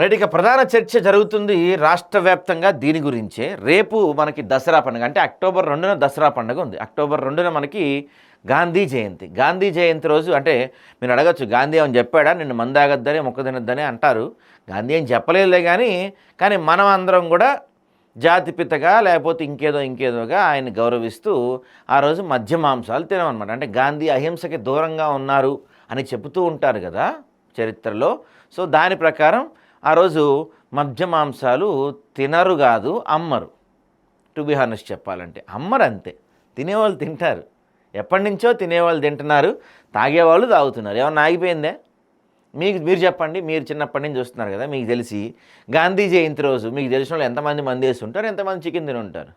Right ఇక ప్రధాన చర్చ జరుగుతుంది రాష్ట్ర వ్యాప్తంగా దీని గురించే. రేపు మనకి దసరా పండుగ అంటే అక్టోబర్ రెండున దసరా పండుగ ఉంది. అక్టోబర్ రెండున మనకి గాంధీ జయంతి. గాంధీ జయంతి రోజు అంటే మీరు అడగచ్చు గాంధీ అని చెప్పాడా? నిన్ను మందాగద్దని మొక్క తినద్దని అంటారు. గాంధీ అని చెప్పలేదులే కానీ కానీ మనం అందరం కూడా జాతిపితగా లేకపోతే ఇంకేదో ఇంకేదోగా ఆయన గౌరవిస్తూ ఆ రోజు మధ్య మాంసాలు తినమన్నమాట. అంటే గాంధీ అహింసకి దూరంగా ఉన్నారు అని చెబుతూ ఉంటారు కదా చరిత్రలో. సో దాని ప్రకారం ఆ రోజు మద్య మాంసాలు తినరు కాదు అమ్మరు. టు బి హానెస్ట్ చెప్పాలంటే అమ్మరు అంతే తినేవాళ్ళు తింటారు. ఎప్పటి నుంచో తినేవాళ్ళు తింటున్నారు తాగేవాళ్ళు తాగుతున్నారు. ఏమన్నా ఆగిపోయిందే? మీకు మీరు చెప్పండి మీరు చిన్నప్పటి నుంచి చూస్తున్నారు కదా మీకు తెలిసి గాంధీ జయంతి రోజు మీకు తెలిసిన వాళ్ళు ఎంతమంది మంది వేసి ఉంటారు ఎంతమంది చికెన్ తిని ఉంటారు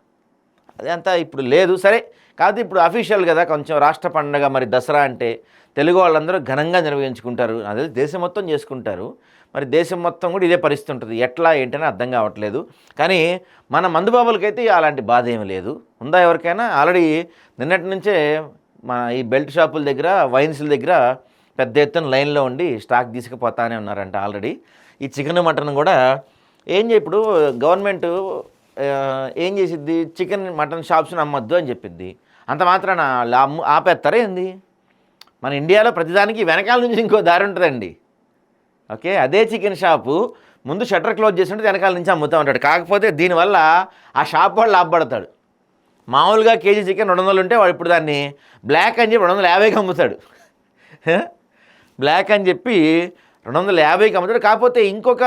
అదంతా ఇప్పుడు లేదు. సరే కాదు ఇప్పుడు అఫీషియల్ కదా కొంచెం రాష్ట్ర పండగ మరి దసరా అంటే తెలుగు వాళ్ళందరూ ఘనంగా నిర్వహించుకుంటారు. అదే దేశం మొత్తం చేసుకుంటారు. మరి దేశం మొత్తం కూడా ఇదే పరిస్థితి ఉంటుంది. ఎట్లా ఏంటని అర్థం కావట్లేదు. కానీ మన మందుబాబులకైతే అలాంటి బాధ ఏమీ లేదు. ఉందా ఎవరికైనా? ఆల్రెడీ నిన్నటి నుంచే మన ఈ బెల్ట్ షాపుల దగ్గర వైన్స్ల దగ్గర పెద్ద ఎత్తున లైన్లో ఉండి స్టాక్ తీసుకుపోతానే ఉన్నారంట ఆల్రెడీ. ఈ చికెన్ మటన్ కూడా ఏం చే ఇప్పుడు గవర్నమెంట్ ఏం చేసిద్ది? చికెన్ మటన్ షాప్స్ని అమ్మొద్దు అని చెప్పింది అంత మాత్రాన అమ్ము ఆపేస్తారా ఏంది? మన ఇండియాలో ప్రతిదానికి వెనకాల నుంచి ఇంకో దారి ఉంటుందండి. ఓకే అదే చికెన్ షాపు ముందు షట్టర్ క్లోజ్ చేసి ఉంటే వెనకాల నుంచి అమ్ముతూ ఉంటాడు. కాకపోతే దీనివల్ల ఆ షాప్ వాళ్ళు లాభపడతాడు. మామూలుగా కేజీ చికెన్ రెండు వందలు ఉంటే వాడు ఇప్పుడు దాన్ని బ్లాక్ అని చెప్పి రెండు వందల యాభైకి అమ్ముతాడు. బ్లాక్ అని చెప్పి రెండు వందల యాభైకి అమ్ముతాడు. కాకపోతే ఇంకొక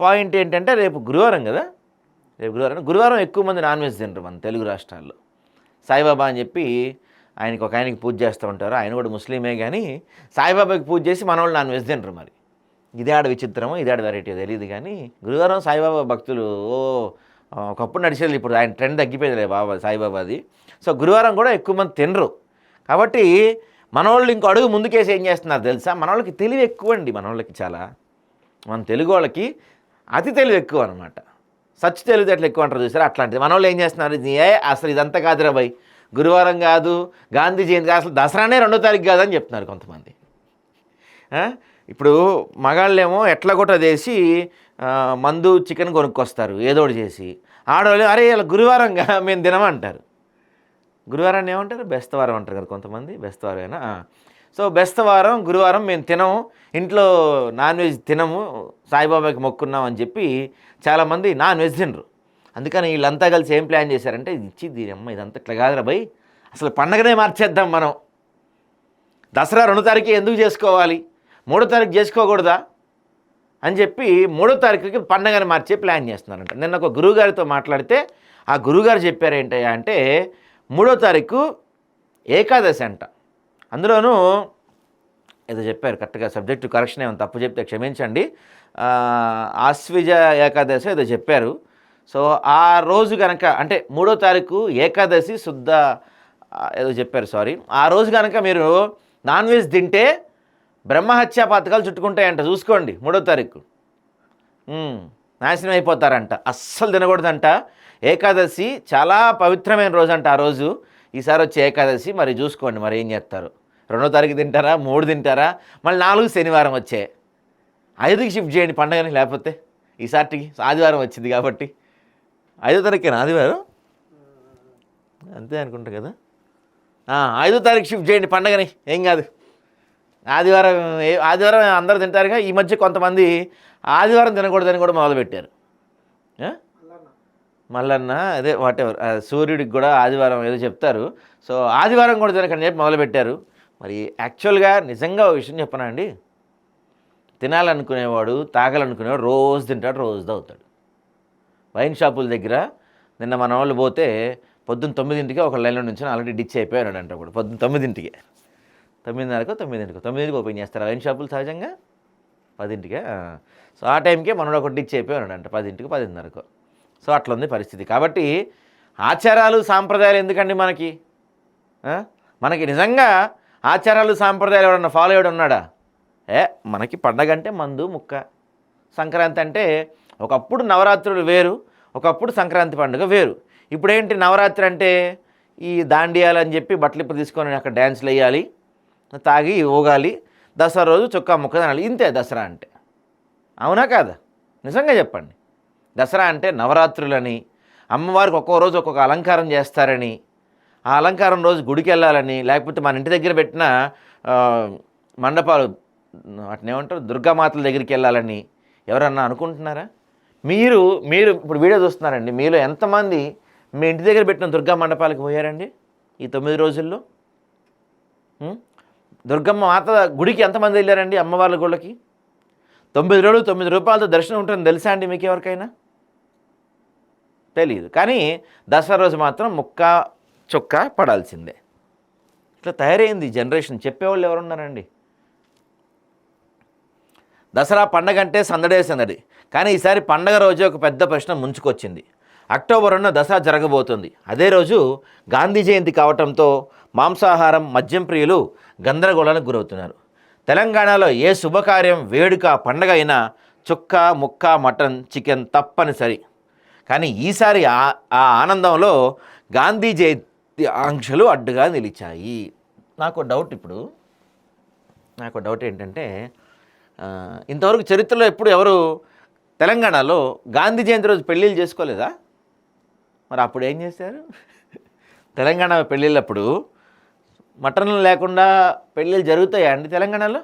పాయింట్ ఏంటంటే రేపు గురువారం కదా? రేపు గురువారం గురువారం ఎక్కువ మంది నాన్ వెజ్ తింటారు మన తెలుగు రాష్ట్రాల్లో. సాయిబాబా అని చెప్పి ఆయనకి ఒక ఆయనకి పూజ చేస్తూ ఉంటారు. ఆయన కూడా ముస్లిమే కానీ సాయిబాబాకి పూజ చేసి మన వాళ్ళు నాన్ వెజ్ తింటారు మరి. ఇదే ఆడ విచిత్రమో ఇదే ఆడ వెరైటీ తెలియదు కానీ గురువారం సాయిబాబా భక్తులు ఓ ఒకప్పుడు నడిచేది ఇప్పుడు ఆయన ట్రెండ్ తగ్గిపోయిందిలే బాబా సాయిబాబాది. సో గురువారం కూడా ఎక్కువ మంది తినరు. కాబట్టి మనవాళ్ళు ఇంకో అడుగు ముందుకేసి ఏం చేస్తున్నారు తెలుసా? మనోళ్ళకి తెలివి ఎక్కువ అండి మనోళ్ళకి చాలా. మన తెలుగు వాళ్ళకి అతి తెలివి ఎక్కువ అనమాట సచ్ తెలివితేటలు ఎక్కువ అంటారు చూసారా? అట్లాంటిది. వాళ్ళు ఏం చేస్తున్నారు? ఏ అసలు ఇదంతా కాదురా భయ్ గురువారం కాదు గాంధీ జయంతి అసలు దసరానే రెండో తారీఖు కాదని చెప్తున్నారు కొంతమంది. ఇప్పుడు మగాళ్ళేమో ఎట్లా కూడా చేసి మందు చికెన్ కొనుక్కొస్తారు ఏదో ఒకటి చేసి. ఆడవాళ్ళు అరే ఇలా గురువారంగా మేము తినమంటారు. గురువారాన్ని ఏమంటారు? బెస్తవారం అంటారు కదా కొంతమంది బెస్తవారమేనా అయినా. సో బెస్తవారం గురువారం మేము తినము. ఇంట్లో నాన్ వెజ్ తినము. సాయిబాబాకి మొక్కున్నాం అని చెప్పి చాలామంది నాన్ వెజ్ తినరు. అందుకని వీళ్ళంతా కలిసి ఏం ప్లాన్ చేశారంటే ఇది ఇచ్చి దీని అమ్మ ఇదంతా ఇట్లా కాదురా భయ్ అసలు పండగనే మార్చేద్దాం మనం. దసరా రెండో తారీఖు ఎందుకు చేసుకోవాలి? మూడో తారీఖు చేసుకోకూడదా? అని చెప్పి మూడో తారీఖుకి పండగని మార్చే ప్లాన్ చేస్తున్నారంట. నిన్న ఒక గురువుగారితో మాట్లాడితే ఆ గురువుగారు చెప్పారు ఏంటయ్యా అంటే మూడో తారీఖు ఏకాదశి అంట. అందులోనూ ఏదో చెప్పారు కరెక్ట్గా సబ్జెక్టు కరెక్షన్ ఏమైనా తప్పు చెప్తే క్షమించండి. ఆశ్విజ ఏకాదశి ఏదో చెప్పారు. సో ఆ రోజు కనుక అంటే మూడో తారీఖు ఏకాదశి శుద్ధ ఏదో చెప్పారు సారీ. ఆ రోజు కనుక మీరు నాన్ వెజ్ తింటే బ్రహ్మహత్యా పథకాలు చుట్టుకుంటాయంట చూసుకోండి మూడో తారీఖు. నాశనం అయిపోతారంట అస్సలు తినకూడదంట. ఏకాదశి చాలా పవిత్రమైన రోజు అంట ఆ రోజు. ఈసారి వచ్చే ఏకాదశి మరి చూసుకోండి మరి ఏం చేస్తారు. రెండో తారీఖు తింటారా? మూడు తింటారా? మళ్ళీ నాలుగు శనివారం వచ్చే. ఐదుకి షిఫ్ట్ చేయండి పండగని లేకపోతే. ఈసారికి ఆదివారం వచ్చింది కాబట్టి. ఐదో తారీఖున? ఆదివారం? అంతే అనుకుంటా కదా. ఐదో తారీఖు షిఫ్ట్ చేయండి పండగని ఏం కాదు. ఆదివారం ఏ- ఆదివారం అందరూ తింటారుగా. ఈ మధ్య కొంతమంది ఆదివారం తినకూడదని కూడా మొదలుపెట్టారు. మళ్ళన్న మల్లన్న. అదే వాటెవర్ సూర్యుడికి కూడా ఆదివారం ఏదో చెప్తారు. సో ఆదివారం కూడా తినకని చెప్పి మొదలుపెట్టారు. మరి యాక్చువల్గా నిజంగా ఒక విషయం చెప్పనా అండి? తినాలనుకునేవాడు తాగాలనుకునేవాడు రోజు తింటాడు రోజు తాగుతాడు. వైన్ షాపుల దగ్గర నిన్న మన వాళ్ళు పోతే పొద్దున్న తొమ్మిదింటికి ఒక లైన్లో నుంచి ఆల్రెడీ డిచ్ అయిపోయాడు అంట కూడా పొద్దున్న తొమ్మిదింటికి. తొమ్మిదిన్నరకు తొమ్మిదింటికి తొమ్మిదింటికి ఓపెన్ చేస్తారు వైన్ షాపులు సహజంగా? పదింటికే సో ఆ టైంకే మనోడు ఒకటి డిచ్ అయిపోయాడు అంట పదింటికి పదిన్నరకు. సో అట్లా ఉంది పరిస్థితి. కాబట్టి ఆచారాలు సాంప్రదాయాలు ఎందుకండి మనకి? మనకి నిజంగా ఆచారాలు సాంప్రదాయాలు ఎవడన్నా ఫాలో అయ్యాడు ఉన్నాడా? ఏ మనకి పండగ అంటే మందు ముక్క. సంక్రాంతి అంటే ఒకప్పుడు నవరాత్రులు వేరు ఒకప్పుడు సంక్రాంతి పండుగ వేరు. ఇప్పుడేంటి నవరాత్రి అంటే ఈ దాండియాలు అని చెప్పి బట్టలు ఇప్పుడు తీసుకొని అక్కడ డ్యాన్స్లు వేయాలి తాగి ఊగాలి దసరా రోజు చొక్కా ముక్క తినాలి ఇంతే దసరా అంటే. అవునా కాదా? నిజంగా చెప్పండి. దసరా అంటే నవరాత్రులని అమ్మవారికి ఒక్కో రోజు ఒక్కొక్క అలంకారం చేస్తారని ఆ అలంకారం రోజు గుడికి వెళ్ళాలని లేకపోతే మన ఇంటి దగ్గర పెట్టిన మండపాలు అట్నేమంటారు దుర్గామాతల దగ్గరికి వెళ్ళాలని ఎవరన్నా అనుకుంటున్నారా? మీరు మీరు ఇప్పుడు వీడియో చూస్తున్నారండి. మీలో ఎంతమంది మీ ఇంటి దగ్గర పెట్టిన దుర్గా మండపాలకు పోయారండి ఈ తొమ్మిది రోజుల్లో? దుర్గమ్మ మాత గుడికి ఎంతమంది వెళ్ళారండి అమ్మవార్ల గుళ్ళకి? తొమ్మిది రోజులు తొమ్మిది రూపాయలతో దర్శనం ఉంటుంది తెలుసా అండి మీకు ఎవరికైనా? తెలియదు కానీ దసరా రోజు మాత్రం ముక్క చొక్కా పడాల్సిందే. ఇట్లా తయారైంది జనరేషన్. చెప్పేవాళ్ళు ఎవరున్నారండి? దసరా పండగ అంటే సందడే సందడి. కానీ ఈసారి పండగ రోజు ఒక పెద్ద ప్రశ్న ముంచుకొచ్చింది. అక్టోబర్ ఉన్న దసరా జరగబోతుంది. అదే రోజు గాంధీ జయంతి కావటంతో మాంసాహారం మద్యం ప్రియులు గందరగోళానికి గురవుతున్నారు. తెలంగాణలో ఏ శుభకార్యం వేడుక పండగ అయినా చుక్క ముక్క మటన్ చికెన్ తప్పనిసరి. కానీ ఈసారి ఆ ఆనందంలో గాంధీ జయంతి ఆంక్షలు అడ్డుగా నిలిచాయి. నాకు డౌట్ ఇప్పుడు. నాకు డౌట్ ఏంటంటే ఇంతవరకు చరిత్రలో ఎప్పుడు ఎవరు తెలంగాణలో గాంధీ జయంతి రోజు పెళ్ళిళ్ళు చేసుకోలేదా? మరి అప్పుడు ఏం చేశారు? తెలంగాణ పెళ్ళిళ్ళప్పుడు మటన్లు లేకుండా పెళ్ళిళ్ళు జరుగుతాయా అండి తెలంగాణలో?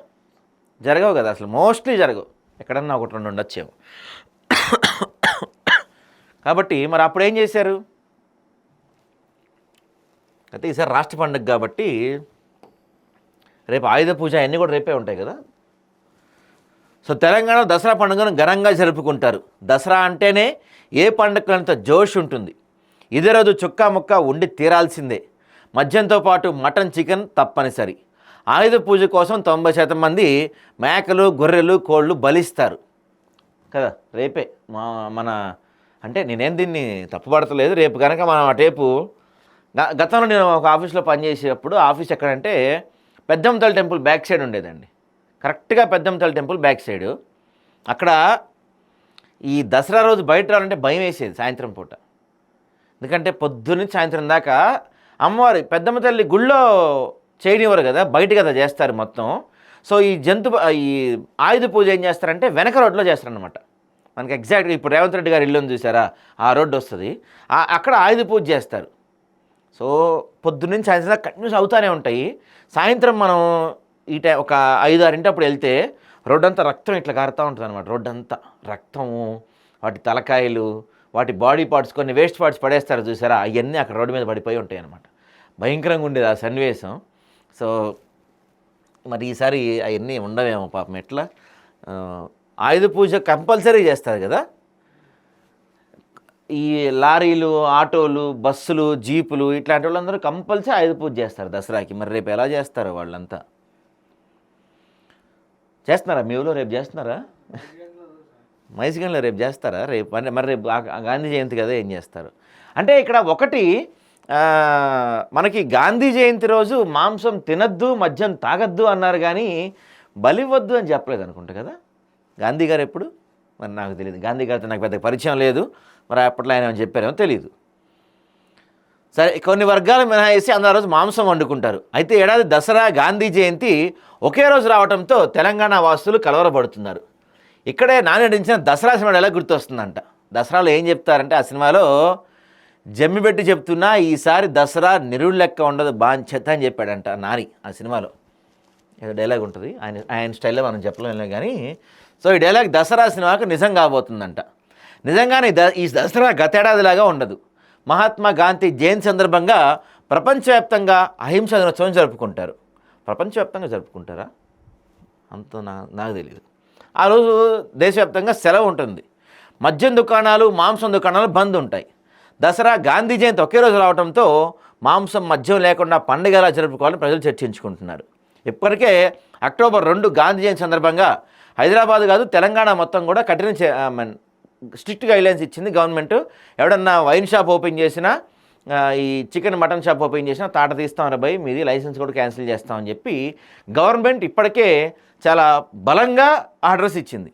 జరగవు కదా అసలు. మోస్ట్లీ జరగవు. ఎక్కడన్నా ఒకటి రెండు ఉండొచ్చేమో. కాబట్టి మరి అప్పుడు ఏం చేశారు? అయితే ఈసారి రాష్ట్ర పండుగ కాబట్టి రేపు ఆయుధ పూజ అన్నీ కూడా రేపే ఉంటాయి కదా. సో తెలంగాణ దసరా పండుగను ఘనంగా జరుపుకుంటారు. దసరా అంటేనే ఏ పండుగలంత జోష్ ఉంటుంది. ఇదే రోజు చుక్కా ముక్క ఉండి తీరాల్సిందే. మద్యంతో పాటు మటన్ చికెన్ తప్పనిసరి. ఆయుధ పూజ కోసం తొంభై శాతం మంది మేకలు గొర్రెలు కోళ్ళు బలిస్తారు. కదా రేపే మా మన అంటే నేనేం దీన్ని తప్పుపడతలేదు. రేపు కనుక మనం ఆ టేపు గతంలో నేను ఒక ఆఫీస్లో పనిచేసేటప్పుడు ఆఫీస్ ఎక్కడంటే పెద్దంతల టెంపుల్ బ్యాక్ సైడ్ ఉండేదండి. కరెక్ట్గా పెద్దంతల టెంపుల్ బ్యాక్ సైడ్. అక్కడ ఈ దసరా రోజు బయట రావాలంటే భయం వేసేది సాయంత్రం పూట. ఎందుకంటే పొద్దున్న సాయంత్రం దాకా అమ్మవారి పెద్దమ్మ తల్లి గుళ్ళో చేయనివ్వరు కదా బయట కదా చేస్తారు మొత్తం. సో ఈ జంతు ఈ ఆయుధ పూజ ఏం చేస్తారంటే వెనక రోడ్లో చేస్తారనమాట మనకి ఎగ్జాక్ట్గా ఇప్పుడు రేవంత్ రెడ్డి గారు ఇల్లు చూసారా? ఆ రోడ్డు వస్తుంది. అక్కడ ఆయుధ పూజ చేస్తారు. సో పొద్దున్నుంచి సాయంత్రం కంటిన్యూస్ అవుతూనే ఉంటాయి. సాయంత్రం మనం ఈ టై ఒక ఐదు ఆరింటి అప్పుడు వెళ్తే రోడ్డు అంతా రక్తం ఇట్లా కారుతూ ఉంటుంది అనమాట రోడ్డు అంతా రక్తము వాటి తలకాయలు వాటి బాడీ పార్ట్స్ కొన్ని వేస్ట్ పార్ట్స్ పడేస్తారు చూసారా? అవన్నీ అక్కడ రోడ్డు మీద పడిపోయి ఉంటాయి అనమాట భయంకరంగా ఉండేది ఆ సన్నివేశం. సో మరి ఈసారి అవన్నీ ఉండవేమో పాపం. ఎట్లా? ఆయుధ పూజ కంపల్సరీ చేస్తారు కదా? ఈ లారీలు ఆటోలు బస్సులు జీపులు ఇట్లాంటి వాళ్ళందరూ కంపల్సరీ ఆయుధ పూజ చేస్తారు దసరాకి. మరి రేపు ఎలా చేస్తారు వాళ్ళంతా? చేస్తున్నారా? మీ ఊళ్ళో రేపు చేస్తున్నారా? మైసిగంలో రేపు చేస్తారా? రేపు అంటే మరి రేపు గాంధీ జయంతి కదా ఏం చేస్తారు? అంటే ఇక్కడ ఒకటి మనకి గాంధీ జయంతి రోజు మాంసం తినద్దు మద్యం తాగద్దు అన్నారు కానీ బలివద్దు అని చెప్పలేదు అనుకుంటా కదా? గాంధీ గారు ఎప్పుడు? మరి నాకు తెలియదు గాంధీ గారితో నాకు పెద్ద పరిచయం లేదు. మరి అప్పట్లో ఆయన ఏమైనా చెప్పారేమో తెలియదు సరే కొన్ని వర్గాలు మినహాయిసి అందరూ రోజు మాంసం వండుకుంటారు. అయితే ఏడాది దసరా గాంధీ జయంతి ఒకే రోజు రావడంతో తెలంగాణ వాసులు కలవరపడుతున్నారు. ఇక్కడే నాని నటించిన దసరా సినిమా ఎలా గుర్తొస్తుందంట? దసరాలో ఏం చెప్తారంటే ఆ సినిమాలో జమ్మి పెట్టి చెప్తున్నా ఈసారి దసరా నిరుడు లెక్క ఉండదు బాంఛత అని చెప్పాడంట నాని ఆ సినిమాలో. ఏదో డైలాగ్ ఉంటుంది. ఆయన ఆయన స్టైల్లో మనం చెప్పలేము కానీ సో ఈ డైలాగ్ దసరా సినిమాకు నిజం కాబోతుందంట. నిజంగానే ద ఈ దసరా గతేడాదిలాగా ఉండదు. మహాత్మా గాంధీ జయంతి సందర్భంగా ప్రపంచవ్యాప్తంగా అహింస దినోత్సవం జరుపుకుంటారు. ప్రపంచవ్యాప్తంగా జరుపుకుంటారా? అంత నా నాకు తెలియదు ఆ రోజు దేశవ్యాప్తంగా సెలవు ఉంటుంది. మద్యం దుకాణాలు మాంసం దుకాణాలు బంద్ ఉంటాయి. దసరా గాంధీ జయంతి ఒకే రోజు రావడంతో మాంసం మద్యం లేకుండా పండుగ ఎలా జరుపుకోవాలని ప్రజలు చర్చించుకుంటున్నారు. ఇప్పటికే అక్టోబర్ రెండు గాంధీ జయంతి సందర్భంగా హైదరాబాద్ కాదు తెలంగాణ మొత్తం కూడా కఠిన స్ట్రిక్ట్ గైడ్లైన్స్ ఇచ్చింది గవర్నమెంట్. ఎవడన్నా వైన్ షాప్ ఓపెన్ చేసినా ఈ చికెన్ మటన్ షాప్ ఓపెన్ చేసినా తాట తీస్తాం భయ్ మీది లైసెన్స్ కూడా క్యాన్సిల్ చేస్తామని చెప్పి గవర్నమెంట్ ఇప్పటికే చాలా బలంగా ఆర్డర్స్ ఇచ్చింది.